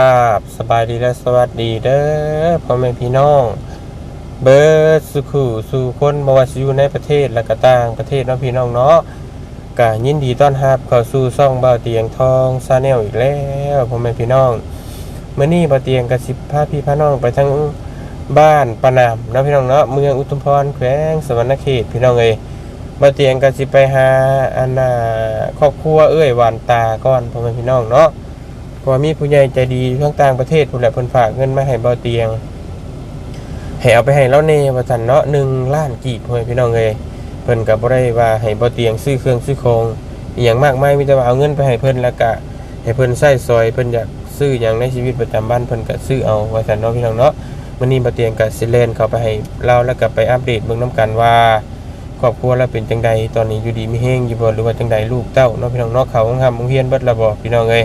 ราบสบายดีและสวัสดีเด้อพ่อแม่พี่น้อง เบิร์ดสุขูสู่คนบวชอยู่ในประเทศและก็ต่างประเทศเนาะพี่น้องเนาะกายินดีต้อนรับเข้าสู่ซ่องเบาเตียงทองซาแนลอีกแล้วพ่อแม่พี่น้องเมื่อนี้เบาเตียงกับสิบพาพี่พาน้องไปทั้งบ้านปานามเนาะพี่น้องเนาะเมืองอุทุมพรแขวงสวรรณเขตพี่น้องเอ้ยบาเตียงกับสิไปหาอันน่ะครอบครัวเอ้ยหวานตาก่อนพ่อแม่พี่น้องเนาะ เพราะมีผู้ใหญ่ใจดีทั้งต่างประเทศผู้แหละเพิ่นฝากเงินมาให้เบาเตียงให้เอาไปให้เราเน่ว่าซั่นเนาะ1ล้านกีบพ่อแม่พี่น้องเอ้ยเพิ่นก็บ่ได้ว่าให้เบาเตียงซื้อเครื่องซื้อของอหย่างมากมายมีแต่ว่าเอาเงินไปให้เพิ่นแล้วก็ให้เพิ่นใช้ซอยเพิ่นอยากซื้อหยังในชีวิตประจำวันเพิ่นก็ซื้อเอาว่าซั่นเนาะพี่น้องเนาะมื้อนี้เบาเตียงก็สิเล่นเข้าไปให้เราแล้วก็ไปอัปเดตเบิ่งนํกันว่าครอบครัวเราเป็นจังใดตอนนี้อยู่ดีมีแฮงอยู่บ่หรือว่าจังใดลูกเต้าเนาะพี่น้องเนาะเขาห้องทำโรงเรียนเบิดและบ่พี่น้องเอ้ย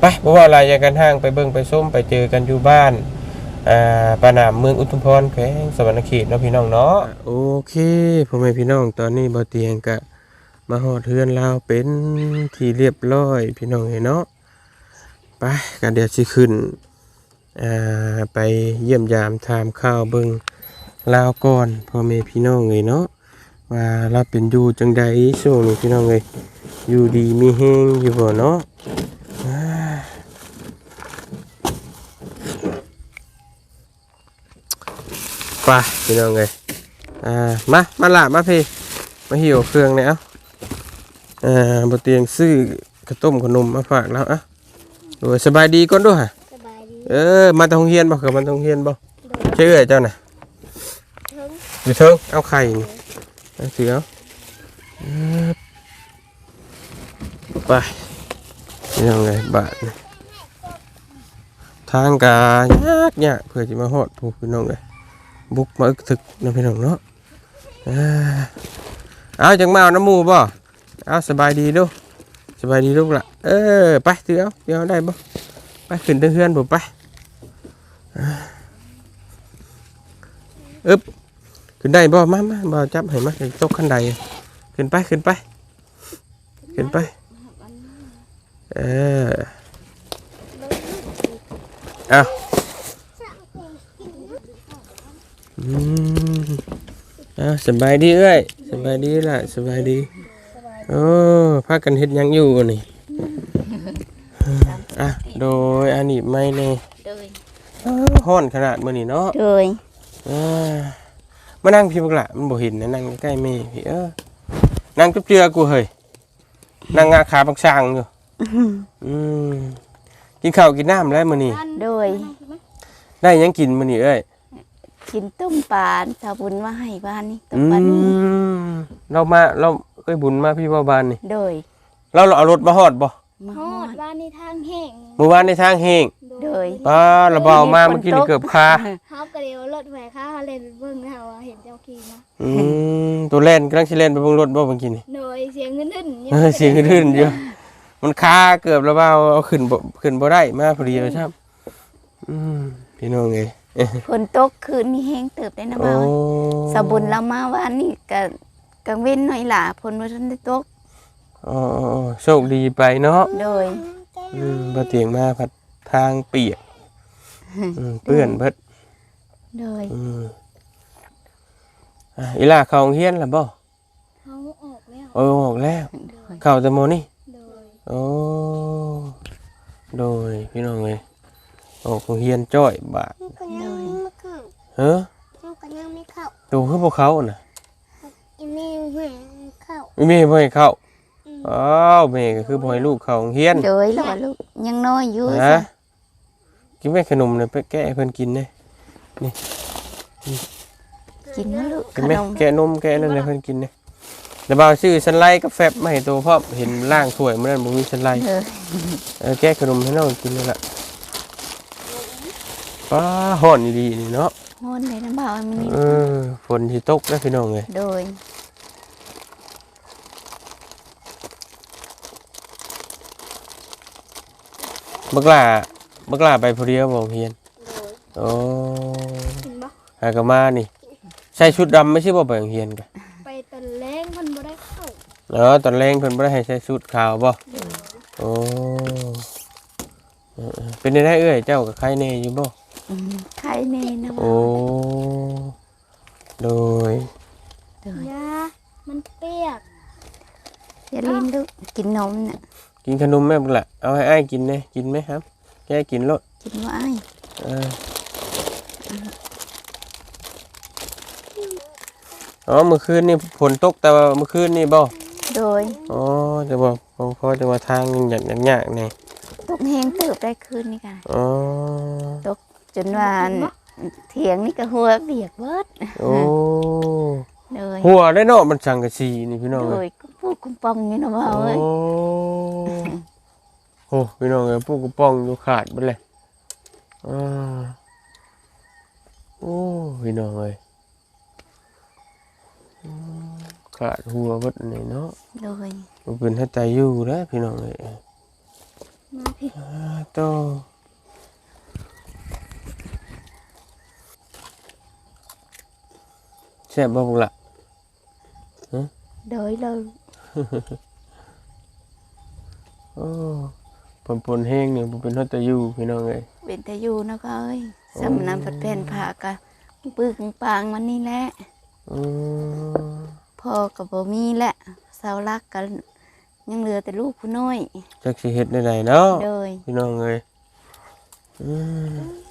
ไปเพราะว่าอะไรอยากกันห้างไปเบิ่งไปส้มไปเจอกันอยู่บ้านอ่าปานามเมืองอุทุมพรแขวงสวรรณเขตเนาะพี่น้องเนาะโอเคพ่อแม่พี่น้องตอนนี้บ่เตียงกะมาฮอดเฮือนลาวเป็นที่เรียบร้อยพี่น้องเห็นเนาะไปกันเดี๋ยวสิขึ้นอ่าไปเยี่ยมยามถามข่าวเบิ่งลาวก่อนพ่อแม่พี่น้องเลยเนาะว่าเราเป็นอยู่จังใดช่วงนี้พี่น้องเลยอยู่ดีมีแฮงอยู่บ่เนาะ ไปพี่น้องเลยอ่ามามาละมาพี่มาหิวเครื่องเนี่ยเอาอ่าบนเตียงซื้อกระต้มขนมมาฝากแล้วอะโดยสบายดีก่อนด้วยฮะสบายดีเออมาทองเฮียนบ่กับมันทองเฮียนบ่โดยเชื่อเจ้าน่ะเทิงอยู่เทิงเอาไข่นี่เอาถือเอาเออไปพี่น้องเลยบาทนี่ทางกายากยากเพื่อจะมาฮอดผู้พี่น้องเลย บุกมาอึกถึกเนาะพี่น้องเนาะอ่าเอาจังมาเอาน้ำหมูบ่เอาสบายดีดูสบายดีลูกละเออไปถือเอาเดี๋ยวเอาได้บ่ไปขึ้นเฮือนผมไปอ่าอึบขึ้นได้บ่มามาบ่จับให้มาตกขั้นใดขึ้นไปขึ้นไปขึ้นไปเออเอาอืม อ่าสบายดีเอ้ยสบายดีล่ะสบายดีโอ้พากันเฮ็ดหยังอยู่นี่อะโดยอันนี้ไม่เน่โดยอ้าวฮ้อนขนาดมื้อนี้เนาะโดยอ่ามานั่งพี่บักละมันบ่เห็นนะนั่งใกล้ๆแม่พี่เออนั่งจุ๊บเจือกูเฮ้ยนั่งงาขาบักช่างอยู่อืมกินข้าวกินน้ำแล้วมื้อนี้ โดยได้หยังกินมื้อนี้เอ้ย กินต้มปลาชาวบุญมาให้บ้านนี่ต้มอืปลานี่มเรามาเราเคยบุญมาพี่บ่าวบานนี่โดยเราเราเอารถมาฮอดบ่มาฮฮออดดบ้านในทางแห้งเมื่อวานในทางเฮงโดยป้าระเบามาเมื่อกี้นี่เกือบคาเฮากระเดียวรถแหวกข้าเล่นเบิ่งเฮาเห็นเจ้าขี่มาอืมตัวเล่นกำลังสิเล่นไปเบิ่งรถบ่เมื่อกี้นี่โดยเสียงขึ้นๆเออเสียงขึ้นๆอยู่มันคาเกือบระเบาเอาขึ้นบ่ขึ้นบ่ได้มาพอดีเลยครับอืมพี่น้องเอ้ย ฝนตกคืนนี้แห้งเติบได้นะโอ้บ่าวสาวบุญเรามาวันนี้ก็กังเว้นหน่อยล่ะฝนบ่ทันได้ตกอ๋อโชคดีไปเนาะโดยอืมบ่เตียงมาพัดทางเปียกอืมเปื้อนเบิดโดยอืมอะอีหล่าเข้าโรงเรียนแล้วบ่เฮาออกแล้วโอ้ออกแล้วโดยเข้าแต่โมอนี่โดยโอ้โดยพี่น้องเลย โอ้คงเฮียนจ้อยบาทก็ยังไม่เข้าเฮ้อก็ยังไม่เข้าดูคือพวกเขาน่ะอีเมลให้เข้าไม่มีบ่ให้เข้าอ้าวแม่ก็คือบ่ให้ลูกเข้าโรงเฮียนโดยแล้วว่าลูกยังน้อยอยู่ฮะซะกินแม่ขนมเนี่ยไปแกะให้เพิ่นกินเด้กินมาลูกขกินไหมนมแกะนมแกะนั่นให้เพิ่นกินเด้เดี๋ยวบ่าวซื้อสันไลกับแฟบมาให้ตัวพ่อมเห็นล่างถ้วยมื้อนั้นบ่มีสันไลเออเออแกะขนมให้น้องกินนี่ล่ะ ป้าฮ้อนดีๆนี่เนาะฮ้อนเลยนะบ่าวมันนี่เออฝนสิตกแล้วพี่น้องเอ้ยโดยบักหลาบักหลาไปผู้เดียวบ่เฮียนโดยโอ้เห็นบ่หากะมานี่ ใส่ชุดดำไม่ใช่บ่ไปโรงเรียนกะไปตะแรงมันบ่ได้เข้าเออตอนแรงเพิ่นบ่ได้ให้ใส่ชุดขาวบ่โอ้เออๆเป็นได้เอ้ยเจ้ากับใครแน่อยู่บ่อืม ใครแน่นะโอ้โดยโดยยามันเปียกอย่าลืมลูกกินนมน่ะกินขนมแม่บุละเอาให้อ้ายกินเลยกินไหมครับ แกกินรถกินไว้เอออ๋อเมื่อคืนนี่ฝนตกแต่ว่าเมื่อคืนนี่บ่โดยอ๋อจะบอกพอจะมาทางยังอยากอยากยากนี่ตกแหงเติบได้คืนนี่กันอ๋อ จนว่าเถียงนี่ก็หัวเบียกเบิดโอ้โดยหัวได้เนาะมันสังกะสีนี่พี่น้องโดเอ้ยยกุ๊กปุ๊กกุ๊กปองนี่นะบ่าวโอ้เอ้ยโหพี่น้องเอ้ยผู้กระป้องอยู่ขาดไปเลยอ่าโอ้พี่น้องเอ้ยอืมขาดหัวเบิดนี่เนาะโดยมันเป็นให้ใจอยู่แล้วพี่น้องเอ้ยมาพี่อ่าโต แซ่บบ่บุกละโดยเราโอ้ปนปนๆแห้งเนี่ยบ่เป็นให้ใจอยู่พี่น้องเอ้ยเป็นแต่อยู่นะก็เอ้ยสำนำปัดแผ่นผ่ากะปึกปางมันนี่แหละอืมพ่อกับบ่มีแหละเสารักกัน ยังเหลือแต่ลูกผู้น้อยจักสิเฮ็ดได้ไดเนาะโดยพี่น้องเอ้ยอืม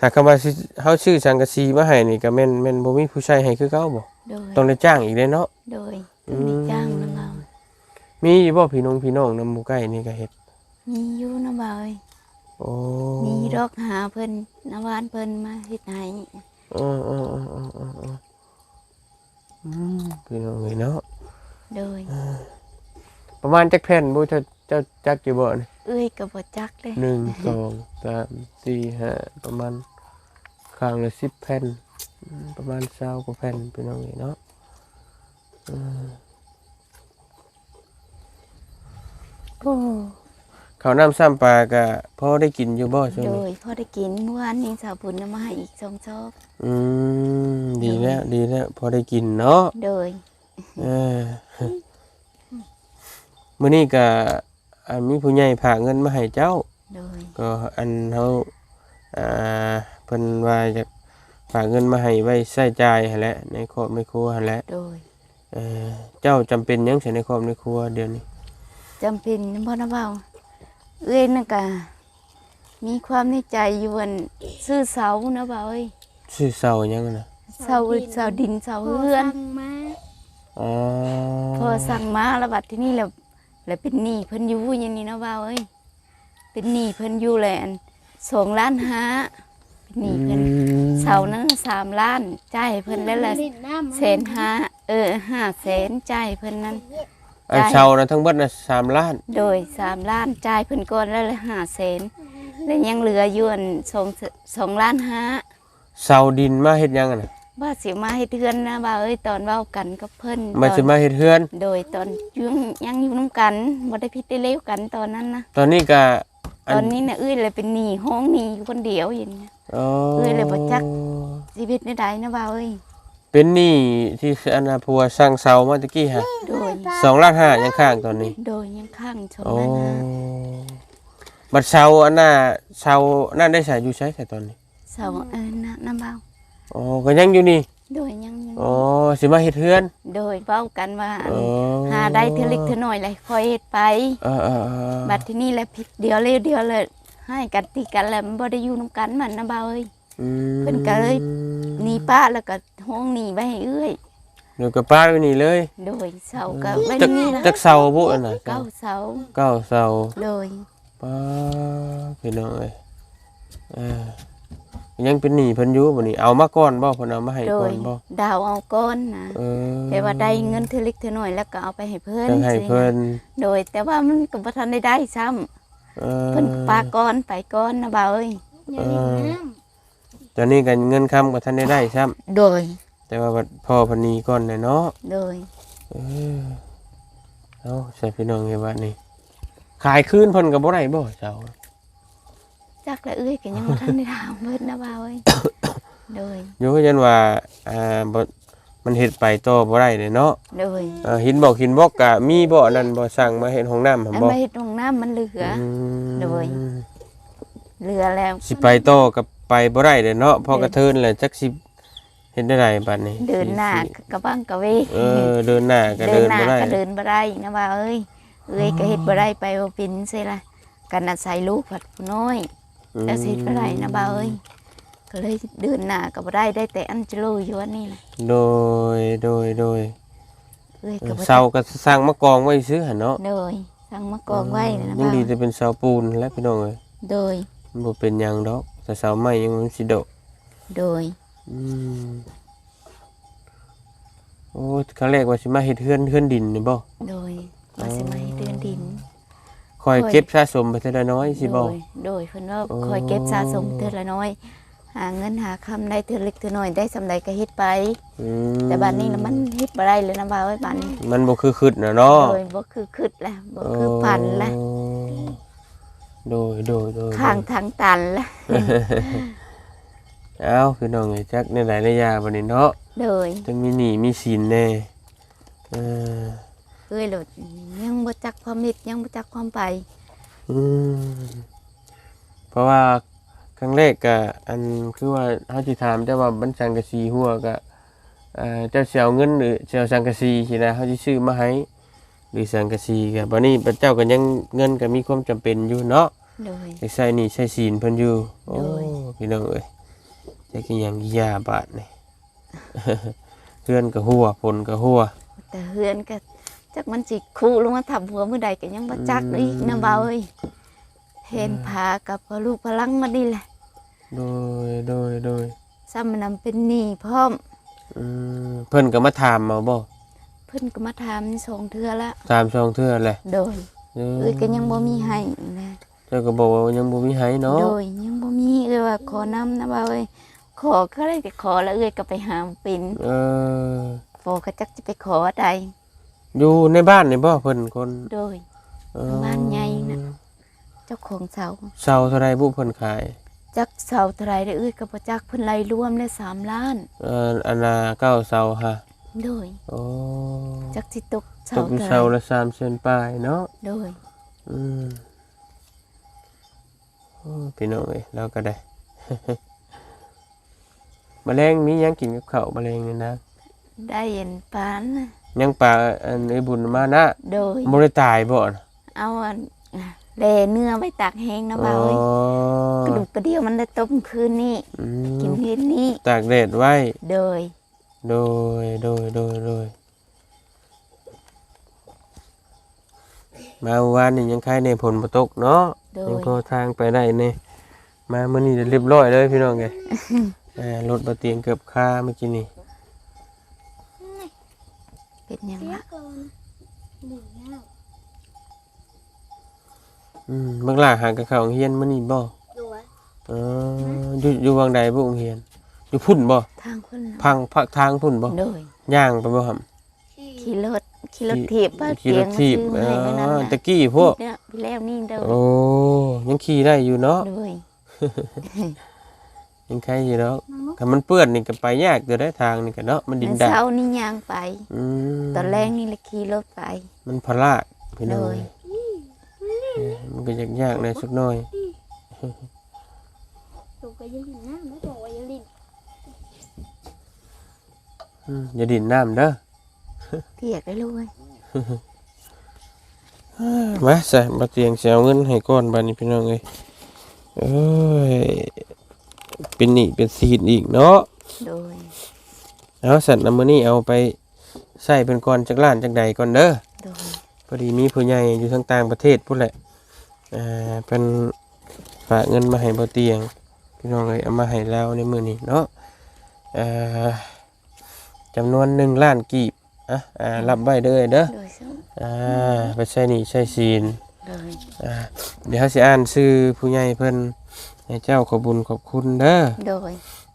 ถ้าคำว่าสิเฮาชื่อสังกะสีมาให้นี่ก็แม่นแม่นบ่มีผู้ใช้ให้คือเก่าบ่โดยต้องได้จ้างอีกเด้เนาะโดยต้องได้จ้างนะเรามีอยู่บ่พี่น้องพี่น้องนำหมู่ใกล้นี่ก็เฮ็ดมีอยู่นะบ่าวเอ้ยโอ้มีดอกหาเพิ่นนวานเพิ่นมาเฮ็ดให้เออเออเออเออเออเอออืมพี่น้องเอ้ยเนาะโดยประมาณจักแผ่นบ่เจ้า เจ้าจักอยู่บ่นี่เอ้ยก็บ่จักเลยหนึ่งสองสามสี่ห้าประมาณข้างละ10แผ่นอืมประมาณ20กว่าแผ่นพี่น้องเอ้ยเนาะโอ้ข้าวน้ำซ้ำปลากะพอได้กินอยู่บ่ช่วงโดนี้ ยพอได้กินเมื่อวานนี้สาวบุญนำมาให้อีกสองชอบอืมดีแล้วดีแล้วพอได้กินเนาะโดยเออมื้อนี้ก็ อ่ามีผู้ใหญ่ฝากเงินมาให้เจ้า โดย ก็อันเฮาอ่าเพิ่นว่าจะฝากเงินมาให้ไว้ใช้จ่ายหั่นแหละในครอบในครัวหั่นแหละโดยเออเจ้าจำเป็นหยังใช้ในครอบในครัวเดี๋ยวนี้จำเป็นนะพ่อนะเบาเอ้ยนั่นกะมีความในใจอยู่วันซื้อเสานะเบาเอ้ยซื้อเสาหยังน่ะเสาเสาดินเสาพอเฮือน สั่งมาอ๋อพอสั่งมาแล้วบัดที่นี่แล้ว แล้วเป็นหนี้เพิ่นอยู่อย่างนี้นะเบาเอ้ยเป็นหนี้เพิ่นอยู่แหละอันสองล้านห้าเป็นหนี้เพิ่นอืมเสานั้นสามล้านจ่ายให้เพิ่นแล้วละลิ้นน้ำแสนห้าเออห้าแสนจ่ายให้เพิ่นนั้น อันเสานะทั้งเบิดน่ะสามล้านโดยสามล้านจ่ายเพิ่นก่อนแล้วละห้าแสนแล้วยังเหลืออยู่อันสองสองล้านห้าเสาดินมาเฮ็ดหยังอะน่ะ ว่าสิมาเฮ็ดเทือนนะบ่าเอ้ยตอนเว้ากันกับเพิ่นมาตอนสิมาเฮ็ดเฮือน โดยตอนยังยังอยู่นํกันบ่ได้พิดได้เลวกันตอนนั้นนะตอนนี้ก็ตอนนี้น่ะเอ้ยเลยเป็นหนี้ห้องหนี้อยู่คนเดียวอย่างเงี้ยอ๋อเอ้ยเลยบ่จักชีวิตในใดนะบ่าเอ้ยเป็นหนี้ที่อันน่ะผัวสร้างเสามาตะกี้ฮะโดยสองล้านห้ายังข้างตอนนี้ โดยยังข้างชมโอ้นั้นนะบัดเสาอันน่ะเสานั่นได้ใส่อยู่ใช้แต่ตอนนี้เสาเอิ้นนะน้ำเบา อ๋อก็ยังอยู่นี่ โดยยังยังอ๋อสิมาเฮ็ดเฮือน โดยเว้ากันว่าอ๋อ หาได้เท่าเล็กเท่าน้อยเลยคอยเฮ็ดไป เออเออเออบัดที่นี่แหละผิดเดียวเลยเดียวเลย ให้กันตีกันแล้วมันบ่ได้อยู่นํกันมันนะบ่าเอ้ย อืมเพิ่นก็เลย หนีป้าแล้วก็ห้องหนีไว้ให้เอ้ยเดี๋ยวก็ป้าไว้นี่เลยโดยเสาก็ไว้จักนี่ละจักเสาบ่อันน่ะเก้าเสาเก้าเสา โดยป้าพี่น้องเอ้ยเออ ยังเป็นหนี้เพิ่นอยู่บ่นี่เอามาก่อนบ่เพิ่นเอามาให้โดก่อยนบ่ดาวเอาก้อนนะเออแต่ว่าได้เงินเทอเล็กเทอน้อยแล้วก็เอาไปให้เพิ่นจังให้สิเพิ่นโดย แต่ว่ามันก็บ่ทันได้ได้ซ้ำเออเพิ่นปาก้อนไปก้อนนะบ่าวเอ้ยอย่าลิ้นน้ตอนนี้ก็เงินคำก็ทันได้ได้ซ้ำโดย แต่ว่าบัดพ่อเพนหนีก่อนน่ะเนาะ โดย เออเอาใส่พี่น้องไงบัดนี้ขายคืนเพิ่นก็บ่ได้บ่เจ้า จักละเอ้ยก็ยังบ่ทันได้ถามเพิ่นนะบ่าวเอ้ยโดยอยู่ยันว่าอ่าบ่มันเฮ็ดไปต่อบ่ได้เลยเนาะโดยเอ่อหินบอกหินบอกกะมีบ่อนั่นบ่สั่งมาเฮ็ดห้องน้ำหั่นอันบ่มาเฮ็ดห้องน้ำมันเหลืออืมโดย เหลือแล้วสิไปต่อกับไปบ่ได้เลยเนาะเพอกระเทินแหละจักสิเฮ็ดได้ไดบัดนี้เดินหน้ากระบังกระเวเออเดินหน้าก็เดิเดินนหน้าบ่ได้ก็เดินบ่ได้นะว่าเอ้ยเอ้ยก็เฮ็ดบ่ได้ไปบ่เป็นซิล่ะกันอาศัยลูกผัดผู้น้อย แล้วสิเฮ็ดบ่ได้นะบ่าเอ้ยก็เลยเดินหน้าก็บ่ได้ได้แต่อันจะรู้อยู่ว่านี่นะโดยโดยโดยเอ้ยเอก็อบ่เสาก็สร้างมากองไว้ซื้อหั่นเนาะโดยสั่งมากองไว้นะยังบ่าดีจะเป็นเสาปูนและพี่น้องเอ้ยโดยมันบ่เป็นหยังดอกแต่เสาไม้ยังมันสิโดดโดยอืมโอ้ครั้งแรกว่าสิมาเฮ็ดเฮือนเฮือนดินนี่บ่โดยว่าสิมาให้เดินดิน คอยคอยเก็บสะสมไปทีละน้อยสิโดบ่ยโดยเพิ่นว่าโอ้คอยเก็บสะสมเทื่อละน้อย หาเงินหาคำได้เทื่อเล็กเทื่อน้อยได้สำใดก็เฮ็ดไปอืมแต่บัดนี้น่ะมันเฮ็ดบ่ได้เลยนะบ่าวเอ้ยบัดนี้มันบ่คือคึดนะเนาะโดยบ่คือคิดแล้วบ่คือพันแล้วโดยโดยโดยข้างทางตันแล้วเอ้าพี่น้องเอ้ยจักในหลายระยะบัดนี้เนาะโดยจังมีหนี้มีสินแน่เออ เอ้ยโลดยังบ่จักความมิตรยังบ่จักความไปอืมเพราะว่าครั้งแรกก็อันคือว่าเฮาสิถามแต่ว่าบัญชังกะสีหัวก็เอ่อเจ้าสิเอาเงินหรือสิเอาสังกะสีสินะเฮาสิซื้อมาให้หรือสังกะสีก็บัดนี้เจ้าก็ยังเงินก็มีความจำเป็นอยู่เนาะโดยไปใส่หนี่ใส่ศีลเพิ่นอยู่โอ้โดย พี่น้องเอ้ยจักอีหยังอียาบาดนี่ เพื่อนก็หัวผลก็หัว แต่เฮือนก็ จักมันสิคู่ลงมาทับหัวมื้อใดก็ยังบ่จักอีกนะบ่าวเอ้ยเห็นพากับพ่อลูกพลังมานี่แหละโดยโดยโดยซ้ำนำเป็นหนี้พร้อมอืมเพิ่นก็มาถามมาบ่เพิ่นก็มาถามสองเทื่อละถามช่องเทื่อแหละโดยเออเอ้ยก็ยังบ่มีให้นะเจ้าก็บอกว่ายังบ่มีให้เนาะโดยยังบ่มีเอ้ยว่าขอนำนะบ่าวเอ้ยขอก็ได้ก็ขอแล้วเอ้ยก็ไปหาเป็นเออโฟก็จักจะไปขอใด อยู่ในบ้านนี่บ่เพิ่นคนโดย เออบ้านใหญ่น่ะ เจ้าของเสาเสาเท่าไรบุเพิ่นขายจักเสาเท่าไหรได้เอ้ยก็บ่จักเพิ่นไล่รวมได้สามล้าน เอ่ออันน่ะเก้าเสาฮะโดย โอ้จักสิตกเสาตกอยู่เท่าไหรเสาละ3เซนปลายเนาะ โดย อืมโอ้พี่น้องเอ้ยเราก็ได้ แมลงมีหยังกินกับข้าวแมลงนี่นะได้เห็นปานน่ะ ยังปลาอันไอ้บุญมานะโดยบ่ได้ตายบ่นะเอาอันแลเนื้อไว้ตากแห้งนะบ่าวเอ้ยกระดูกกระเดี่ยวมันได้ต้มคืนนี้อืกินมเย็นนี้ตากแดดไว้ โดย โดย โดย โดย โดย มาเมื่อวานนี่ยังคายในผลบ่ตกเนาะ โดยังย พอทางไปได้นี่มามื้อนี้เรียบร้อยเลยพี่น้องไงอ่ารถบ่เตียงเกือบคาเมื่อกี้นี่ เป็นหยังเสียละก่อนหนึ่งหน้าอืมเบิ่งล่าหากะเข้าโรงเรียนมื้อนี้บ่ตัวเอออยู่อยู่วังใดบ่โรงเรียน อยู่พุ่นบ่ทางเพิ่นน่ะพังพักทางพุ่นบ่โดยย่างไปบ่ครับที่ขี่รถขี่รถถีบป้าขี่เตีรยงถมาถีบซื้อเอมาให้มื้อนั้นอน่ะตะกี้พวกเนี่ยพี่แล้วนี่เด้อโอ้ยังขี่ได้อยู่เนาะ โดย ยังใครอยู่เนาะน้องนกถ้ามันเปื้อนนี่ก็ไปยากเดี๋ยวได้ทางนี่ก็เนาะมันดินมื้อดาเช้านี่ย่างไปอืมตอนแรกนี่เลยขี่รถไป มันพลาดพี่น้องเลยเออมันก็ยากยากๆหน่อยสักหน่อยตัวก็ยังหลินหน้าไม่บอกว่ายังหลินอืมอย่าดินน้ำเด้อเทียกได้ลูกเอ้ยมาใส่มาเตียงเสียเงินให้ก้อนบานนี้พี่น้องเอ้ยเอ้ย เป็นหนี้เป็นซีดอีกเนาะโดย เอาสัตว์นำมือนี่เอาไปใส่เป็นก้อนจากล้านจากใดก่อนเด้อโดย พอดีมีผู้ใหญ่อยู่ทางต่างประเทศพุ่นแหละอ่าเป็นฝากเงินมาให้บ่เตียงพี่น้องเลยเอามาให้แล้วในมือนี้เนาะอ่าจำนวนหนึ่งล้านกีบอะอ่ารับไว้เด้อเด้อโดยซึ่งอ่าไปใช้หนี่ใช้ศีลโดย อ่าเดี๋ยวเขาสิอ่านชื่อผู้ใหญ่เพิ่น ให้เจ้าขอบุญขอบคุณเด้อโดย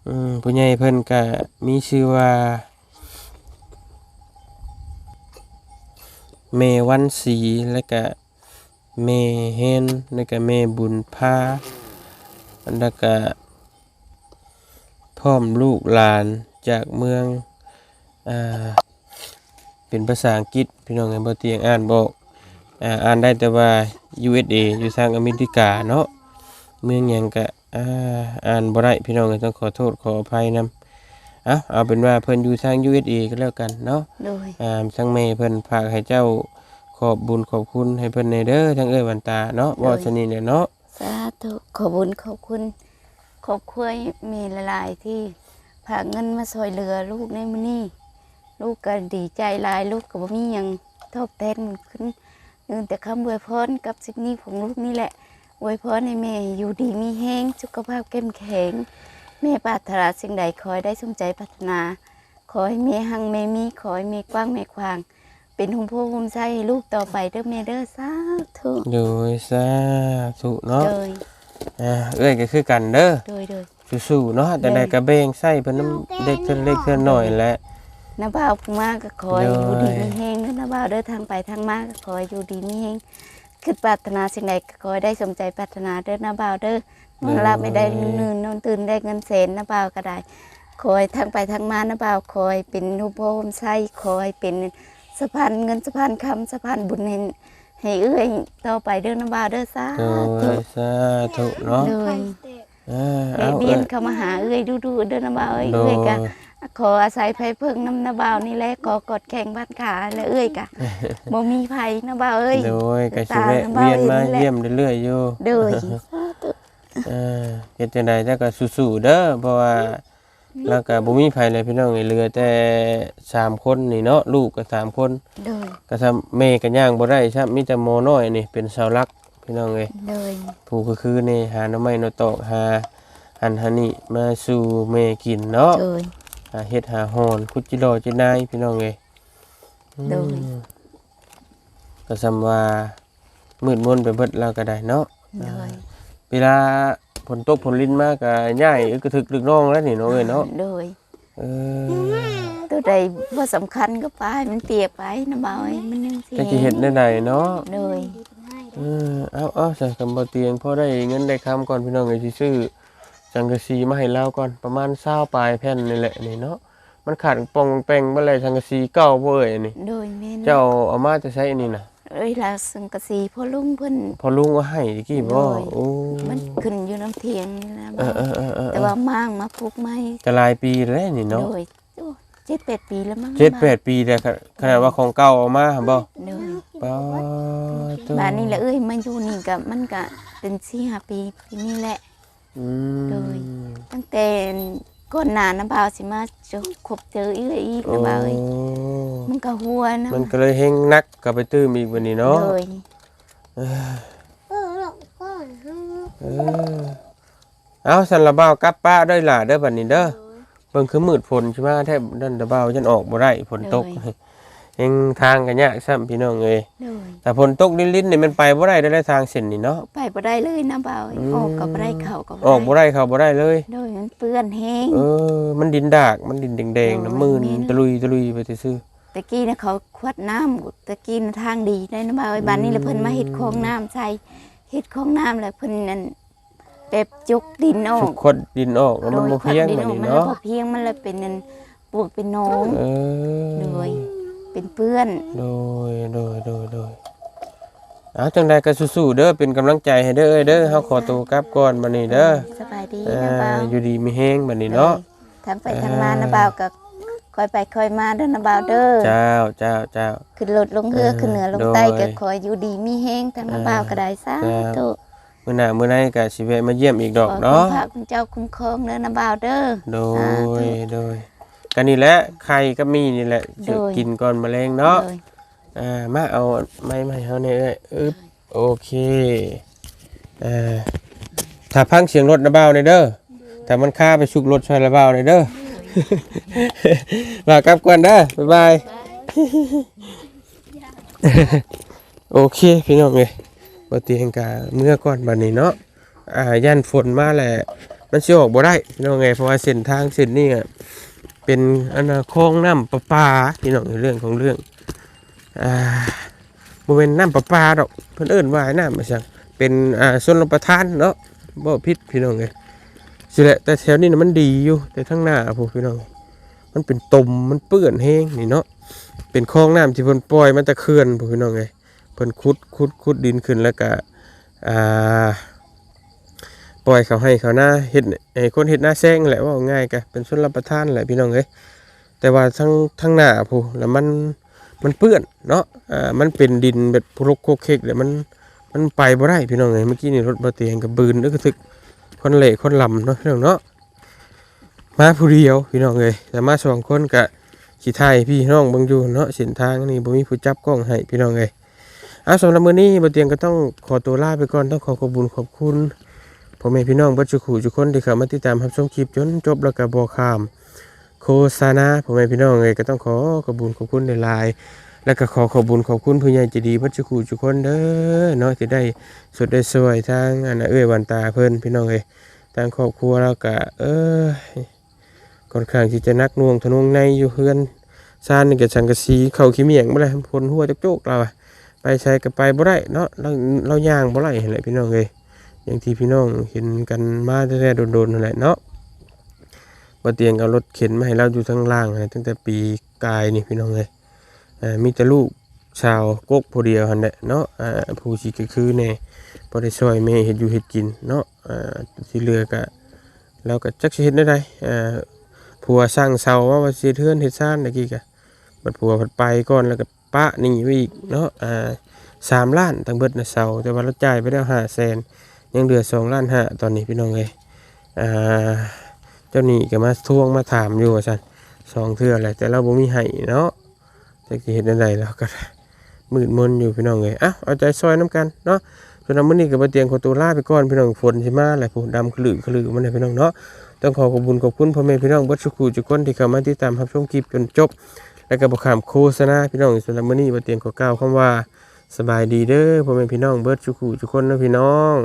อืมผู้ใหญ่เพิ่นก็มีชื่อว่าเมวันศรีแล้วก็เมเฮนแล้วก็เมบุญพาแล้วก็พร้อมลูกหลานจากเมืองอ่าเป็นภาษาอังกฤษพี่น้องเอ้ยบ่เตียงอ่านบ่อ่าอ่านได้แต่ว่า USA อยู่ทางอเมริกาเนาะ เมืองหยังก็อ่าอ่านบ่ได้พี่น้องเอ้ยต้องขอโทษขออภัยนำเอาเอาเป็นว่าเพิ่นอยู่ทาง USA ก็แล้วกันเนาะโดยอ่าทั้งแม่เพิ่นฝากให้เจ้าขอบบุญขอบคุณให้เพิ่นในเด้อทั้งเอ้ยวันตาเนาะว่าชนิดเนี่ยเนาะสาธุขอบคุญขอบคุณขอบคุยมีหลายๆที่ฝากเงินมาช่วยเหลือลูกในมื้อนี้ลูกก็ดีใจหลายลูกก็บ่มีหยังตอบแทนมันขึ้นนึงแต่คำอวยพรกับสิ่งนี้ของลูกนี่แหละ อวยพรให้แม่อยู่ดีมีแห้งสุขภาพเข้มแข็งแม่ปรารถนาสิ่งใดขอให้ได้สมใจปรารถนา ขอให้แม่หังแม่มีขอให้แม่กว้างแม่ควาง เป็นหุ่มโพหุ่มใจให้ลูกต่อไปเด้อแม่เด้อสาธุโดยสาธุเนาะโดยอ่าเอ้ยก็คือกันเด้อโดยโดย สู้ๆเนาะแต่ใดก็แบ่งใส่เพิ่นน้ำเด็กเท่าเล็กเท่าน้อยแหละ น้าบ่าวผู้มาก็ขอให้โดยอยู่ดีมีแห้งเด้อน้าบ่าวเด้อทางไปทางมาก็ขอให้อยู่ดีมีแห้ง คิดปรารถนาสิ่งใดก็ขอให้ได้สมใจปรารถนาเด้อน้าบ่าวเด้อนอนหลับไม่ได้นื่นนอนตื่นได้เงินแสนน้าบ่าวก็ได้ขอให้ทางไปทางมาน้าบ่าวขอให้เป็นหุบโพมไส้ขอให้เป็นสะพานเงินสะพานคำสะพานบุญให้ให้เอื้อยต่อไปเด้อน้าบ่าวเด้อสาโดธุยสาธุเนาะโดยอ่าเวีเอายนเวีเอ้ยนยเข้ามาหาเอื้อยดูๆเด้อน้าบ่าวเอ้ยโดเอื้อยยก็ ขออาศัยไผเพิ่งน้ำนาบ่าวนี่แหละขอกดแข่งบ้านขาและเอ้ยกะบ่มีไผนาบ่าวเอ้ยโดยก็สิแวะเวียนมาเยี่ยมเรื่อยๆอยู่เด้อเออเฮ็ดจังไดเจ้าก็สู้ๆเด้อเพราะว่าแล้วก็บ่มีไผเลยพี่น้องเอ้ยเหลือแต่สามคนนี่เนาะลูกก็สามคนเด้อก็ทำแม่ก็ย่างบ่ได้ครับมีแต่หมอน้อยนี่เป็นเสาหลักพี่น้องเอ้ยเด้อผู้ก็คือนี่หาหน่อไม้หน่อตอกหาหันหานี่มาสู่แม่กินเนาะเด้อหาเฮ็ดหาหอนคุดจิโรจินายพี่น้องเอ้ยโดย อืมก็สำว่ามืดมนไปเบิดแล้วก็ได้เนาะเด้อเวลาฝนตกฝนลิ้นมากก็ย่ายอึกกระทึกลึกน้องแล้วนี่เนาะเอ้ยเนาะเด้อเออตัวใดบ่สำคัญก็ไปมันเปียกไปนาบ่าวเอ้ยมันยังสิจะสิเฮ็ดได้ใดเนาะเด้อเออเอาเอาใส่กำบ่เตียงพอได้เงินได้คำก่อนพี่น้องเอ้ยสิซื้อ จังกะสีมาให้เราก่อนประมาณ20ปลายแผ่นนี่แหละนี่เนาะมันขาดปองแปงบ่เลยจังกะสีเก่าบ่เอ้ยนี่เด้อแม่นเจ้าเอามาจะใช้อันนี่น่ะเอ้ยลาสังกะสีพ่อลุงเพิ่นพอลุงว่าให้ตะกี้บ่โอ้ยโอ้มันขึ้นอยู่น้ำเทียงนี่นะเอบ่าอวเออเออเออแต่ว่ามางมาปลูกไม้ก็หลายปีแล้วนี่เนาะโดยโอ้เจ็ดแปดปีแล้วมั้งเจ็ดแปดปีแต่ขนาดว่าของเก่าเอามาหั่นบ่เด้อป้าตัวบ้านนี้แหละเอ้ยมาอยู่นี่กับมันก็เป็นสี่ห้าปีปีนี้แหละ อืมโดย ตั้งแต่ก่อนหน้าน้ำบ่าวสิมาจะคบเจออีกเลยอีกโอ้น้ำบ่าวเอ้ยมันก็หัวนะมันก็เลยเฮงนักกลับไปตื้มอีกวันนี้เนาะโดยเออหลอกก่อนฮะเออเอาสันละบ่าวกลับป้าได้ล่ะเด้อบัดนี้เด้อเบิ่งคือมืดฝนใช่ไหมแทบดันตะบ่าวฉันออกบ่ได้ฝนตก เฮงทางก็ยากซ้ำพี่น้องเอ้ยโดยแต่ฝนตกลิ้นๆนี่มันไปบ่ได้ได้ทางเส้นนี่เนาะไปบ่ได้เลยน้ำบ่าวเอ้ยอืมออกก็บ่ได้เข้าก็ออกบ่บ่ได้ได้เข้าบ่ได้เลยโดยมันเปื้อนแห้งเออ มันดินดากมันดินแดงๆโอ้ยน้ำมืนแม่นตะลุยตะลุยไปซื่อตะกี้นะเขาขวดน้ำตะกี้นะทางดีได้น้ำบ่าวเอ้ยบ้านนี้แหละเพิ่นมาเฮ็ดคลองน้ำใส่เฮ็ดคลองน้ำแล้วเพิ่นนั่นแบบจุกดินออสุกกคดดินออกแล้วมันบ่เพียงโดบัดขวดนี้ดินออกเนาะมันบ่เพียงมันเลยเป็นนั่นปวกเป็นหนองเออโดย เป็นเปื้อน โดยโดยโดยโดยเอาจังใดก็สู้ๆเด้อเป็นกำลังใจให้เด้อเอ้ยเด้อเฮาขอตัวกลับก่อนบัดนี้เด้อสบายดีเอ่นะบ่าอวอยู่ดีมีแฮงบัดนี้เนาะ ทางไปทางมานะบ่าวก็คอยไปคอยมาเด้อนะบ่าวเด้อเจ้าเจ้าเจ้า ขึ้นรถลงเรือเออขึ้นเหนือลงใต้โดยก็คอยอยู่ดีมีแห้งทางนะเออบ่าวก็ได้สาครับธุมื้อหน้ามื้อไหนก็สิแวะมาเยี่ยมอีกดอกขอคุณเนาะ พระคุณเจ้าคุ้มครองเด้อนะบ่าวเด้อ โดสาธุยโดย ก็นี่แหละไข่ก็มีนี่แหละจะโดย กินก่อนแมลงเนาะโดยอ่ามาเอาไม้ไม้เฮาเนี่ยเอ้ยอึ๊บโอเคอ่าถ้าพังเสียงรถนะเบ้าเนี่ยเด้อแต่มันค่าไปชุกรถช่วยระเบ้าเนี่ยเด้อ ลากลับก่อนเด้อบ๊ายบาย โอเคพี่น้องเอ้ยบ่เตียงกาเมื่อก่อนบัดนี้เนาะอ่าย่านฝนมาแหละมันสิออกบ่ได้พี่น้องเอ้ยเพราะว่าเส้นทางเส้นนี้อะ เป็นอนน่ะคองน้ำประปาพี่น้องในเรื่องของเรื่องอ่าบริเวณน้ำประปาดอกเพิ่นเอิ้นว่าน้ำมาสั่งเป็นอ่าส่วนรประทานเนาะบ่ผิดพี่น้องเอ้ยสิแหละแต่แถวนี้นะมันดีอยู่แต่ทั้งหน้าพวกพี่น้องมันเป็นตมมันเปื้อนแห้งนี่เนาะเป็นคลองน้ำที่เพิ่นปล่อยมันตะเขื่อนพี่น้องเอ้ยเพิ่นขุดขุดขุดดินขึ้นแล้วก็อ่า ปล่อยเขาให้เขาหน้าเฮ็ดไอ้คนเฮ็ดหน้าแซงแหละว่าง่ายก็เป็นส่วนรับประทานแหละพี่น้องเอ้ยแต่ว่าทั้งทั้งหน้าผู้แล้วมันมันเปื้อนเนาะอ่ามันเป็นดินแบบพรกโคกเคกแล้วมันมันไปบ่ได้พี่น้องเอ้ยเมื่อกี้นี่รถบ่เตียงกับบืนนึกถึกคนเละคนลำเนาะพี่น้องเนาะมาผู้เดียวพี่น้องเอ้ยแต่มาสองคนกะสิไทยพี่น้องบิ่งอยู่เนาะเส้นทางนี่บ่มีผู้จับกล้องให้พี่น้องเอ้ยเอาสำหรับมื้อนี้บ่เตียงก็ต้องขอตัวลาไปก่อนต้องขอขอบคุญขอบคุณ พ่อแม่พี่น้องเบ่ทุกคู่ทุคนที่เข้ามาติดตามรับชมคลิปจนจบแล้วก็บ่ข้าม โฆษณาพ่อแม่พี่น้องเอ้ยก็ต้องขอขอบคุญขอบคุณในลายๆแล้วก็ขอขอบคุญขอบคุณผู้ใหญ่ใจดีเบ่ทุกคู่ทุคนเด้อเนาะที่ได้สดได้สวยทางอันเอ้ยวันตาเพิ่นพี่น้องเอ้ยทางครอบครัวเราก็เอ้ยค่อนข้างที่จะนักน่วงทะนวงในอยู่เฮือนซานนี่ก็สังกะสีเข้าขี้เมียงบ่ได้พลหัวจักโจกเราอะไปใช้ก็ไปบ่ได้เนาะเราเราย่างบ่ได้หั่นแหละพี่น้องเอ้ย อย่างที่พี่น้องเห็นกันมาแต่ๆโดนๆนั่นแหละเนาะบ่เตียงเอารถเข็นมาให้เราอยู่ทางล่างตั้งแต่ปีกายนี่พี่น้องเอ้ยอ่ามีแต่ลูกชาวกกผู้เดียวหันแหละเนาะอ่าผู้สิก็คือแน่บ่ได้ช่วยแม่เฮ็ดอยู่เฮ็ดกินเนาะอ่าที่เหลือก็เราก็จักสิเฮ็ดได้ใดอ่าผัวสร้างเสาว่าว่าสิเทือนเฮ็ดซ่านตะกี้กะบัดผัวผัดไปก่อนแล้วก็ปะหนี่ไว้อีกเนาะอ่าสามล้านทั้งเบิดนะเสาแต่ว่าเราจ่ายไปแล้วห้าแสน ยังเหลือสองล้านห้าตอนนี้พี่น้องเอ้ยอ่าเจ้านี้ก็มาทวงมาถามอยู่ว่าซั่นสองเทื่อแหละแต่เราบ่มีให้เนาะจักสิเฮ็ดจังไดแล้วก็มืดมนอยู่พี่น้องเอ้ยอะเอาใจซอยน้ำกันเนาะส่วนน้ำมื้อนี้ก็บ่เตียงขอตัวลาไปก่อนพี่น้องฝนสิมาแหละผู้ดำขลือขลือมันให้พี่น้องเนาะต้องขอขอบคุณขอบคุณพ่อแม่พี่น้องเบัดสุขุทุกคนที่เข้ามาติดตามรับชมคลิปจนจบ และก็บอกขามโฆษณาพี่น้องสำหรับมื้อนี้บ่เตียงขอกล่าวคำว่าสบายดีเด้อพ่อแม่พี่น้องเบิดสุขุทุกคนนะพี่น้อง